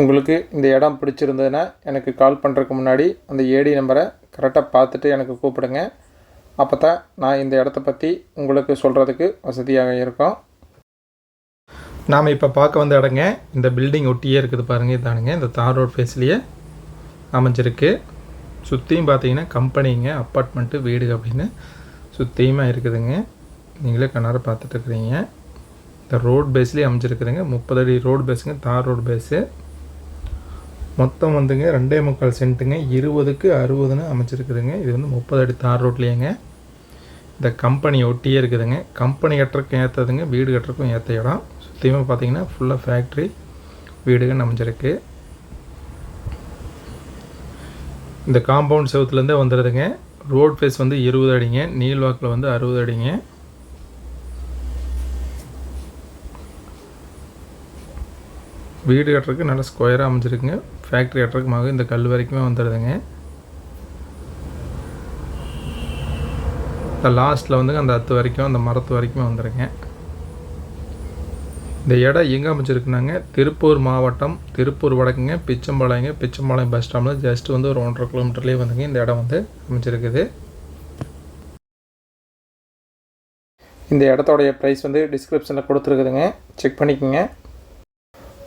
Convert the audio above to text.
உங்களுக்கு இந்த இடம் பிடிச்சிருந்ததுன்னா எனக்கு கால் பண்ணுறதுக்கு முன்னாடி அந்த ஏடி நம்பரை கரெக்டாக பார்த்துட்டு எனக்கு கூப்பிடுங்க. அப்போ தான் நான் இந்த இடத்த பற்றி உங்களுக்கு சொல்கிறதுக்கு வசதியாக இருக்கும். நாம் இப்போ பார்க்க வந்த இடங்க இந்த பில்டிங் ஒட்டியே இருக்குது பாருங்கள் இதானுங்க. இந்த தார் ரோட் ஃபேஸ்லேயே அமைஞ்சிருக்கு. சுற்றியும் பார்த்தீங்கன்னா கம்பெனிங்க அப்பார்ட்மெண்ட்டு வீடு அப்படின்னு சுத்தியுமாக இருக்குதுங்க. நீங்களே கண்ணார பார்த்துட்டு இருக்கிறீங்க. இந்த ரோட் பேஸ்லேயே அமைஞ்சிருக்குதுங்க. முப்பது அடி ரோடு பேஸுங்க தார் ரோடு பேஸு மொத்தம் வந்துங்க ரெண்டே முக்கால் சென்ட்டுங்க. இருபதுக்கு அறுபதுன்னு அமைச்சிருக்குதுங்க. இது வந்து முப்பது அடி தார் ரோட்லேயேங்க. இந்த கம்பெனி ஒட்டியே இருக்குதுங்க. கம்பெனி கட்டுறதுக்கும் ஏற்றதுங்க வீடு கட்டுறதுக்கும் ஏற்ற இடம். சுற்றியுமே பார்த்தீங்கன்னா ஃபுல்லாக ஃபேக்ட்ரி வீடுகள் அமைஞ்சிருக்கு. இந்த காம்பவுண்ட் செவத்துலேருந்தே வந்துடுதுங்க ரோட் ஃபேஸ் வந்து இருபது அடிங்க. நீள்வாக்கில் வந்து அறுபது அடிங்க. வீடு கட்டுறதுக்கு நல்லா ஸ்கொயராக அமைஞ்சிருக்குங்க. ஃபேக்ட்ரி கட்டுறதுக்குமாக இந்த கல் வரைக்குமே வந்துடுதுங்க. இந்த லாஸ்ட்டில் வந்துங்க அந்த அத்து வரைக்கும் அந்த மரத்து வரைக்குமே வந்துடுங்க. இந்த இடம் எங்கே அமைச்சிருக்குனாங்க திருப்பூர் மாவட்டம் திருப்பூர் வடக்குங்க பிச்சம்பாளையங்க. பிச்சம்பாளையம் பஸ் ஸ்டாண்டில் ஜஸ்ட் வந்து ஒரு ஒன்றரை கிலோமீட்டர்லேயே வந்துங்க இந்த இடம் வந்து அமைச்சிருக்குது இந்த இடத்தோடைய ப்ரைஸ் வந்து டிஸ்கிரிப்ஷனில் கொடுத்துருக்குதுங்க. செக் பண்ணிக்கோங்க.